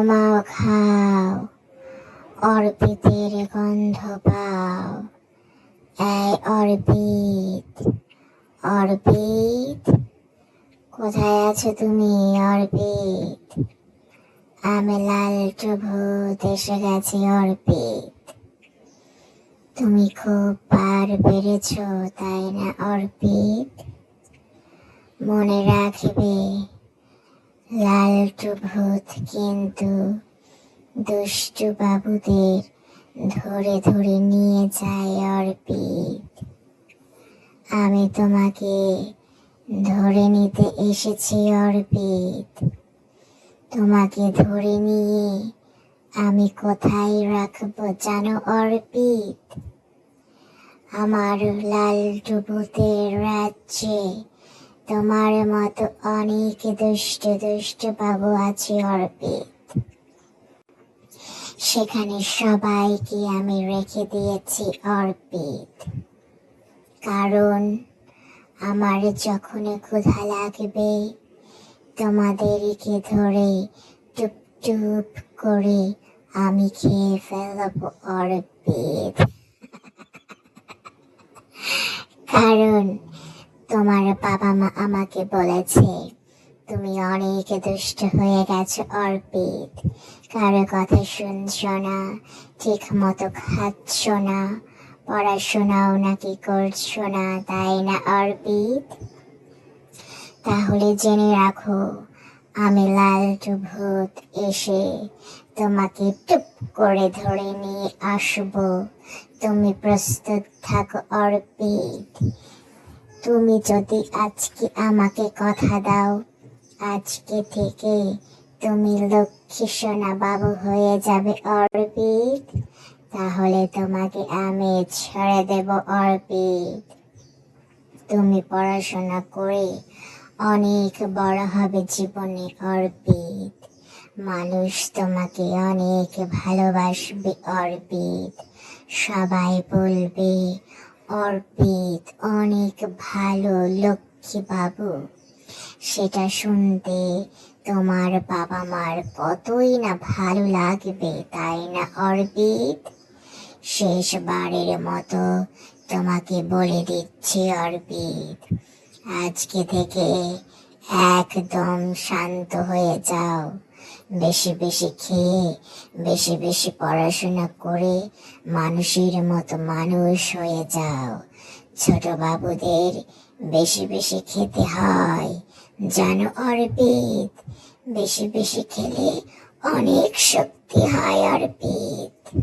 জমাও খাও। অর্পিতের গন্ধ পাও। এই অর্পিত অর্পিত, কোথায় আছো তুমি অর্পিত? আমি লালটু ভূত এসে গেছি অর্পিত। তুমি খুব পার বেড়েছ তাই না অর্পিত? মনে রাখবে লালটু ভূত কিন্তু দুষ্টু বাবুদের ধরে ধরে নিয়ে যায় অর্পিত। আমি তোমাকে ধরে নিতে এসেছি অর্পিত। তোমাকে ধরে নিয়ে আমি কোথায় রাখব জানো অর্পিত? আমার লালটু ভূতের রাজ্যে তোমার মতো অনেক দুষ্ট দুষ্ট বাবু আছে অর্পিত। সেখানে সবাইকে আমি রেখে দিয়েছি অর্পিত। কারণ আমার যখন ক্ষুধা লাগবে, তোমাদেরকে ধরে টুপ টুপ করে আমি খেয়ে ফেলব অর্পিত কারণ তোমার বাবা মা আমাকে বলেছে, তুমি অনেক দুষ্ট হয়ে গেছো, অর্পিত। কারও কথা শুনছো না ঠিক মতো খাচ্ছ না, পড়াশোনাও নাকি করছ না, তাই না, অর্পিত? তাহলে জেনে রাখো, আমি লালটু ভূত এসে তোমাকে টুপ করে ধরে নিয়ে আসব। তুমি প্রস্তুত থাকো, অর্পিত। তুমি যদি আজকে আমাকে কথা দাও, আজকে থেকে তুমি লক্ষ্মী সোনা বাবু হয়ে যাবে অর্পিত। তাহলে তোমাকে আমি ছেড়ে দেব অর্পিত। তুমি পড়াশোনা করে অনেক বড় হবে জীবনে অর্পিত। মানুষ তোমাকে অনেক ভালোবাসবে অর্পিত। সবাই বলবে অর্পিত অনেক ভালো লক্ষ্মী বাবু। সেটা শুনতে তোমার বাবা মার কতই না ভালো লাগবে, তাই না অর্পিত? শেষবারের মতো তোমাকে বলে দিচ্ছি অর্পিত, আজকে থেকে একদম শান্ত হয়ে যাও। বেশি বেশি খেয়ে, বেশি বেশি পড়াশোনা করে মানুষের মতো মানুষ হয়ে যাও। ছোট বাবুদের বেশি বেশি খেতে হয় জানো অর্পিত। বেশি বেশি খেলে অনেক শক্তি হয় অর্পিত।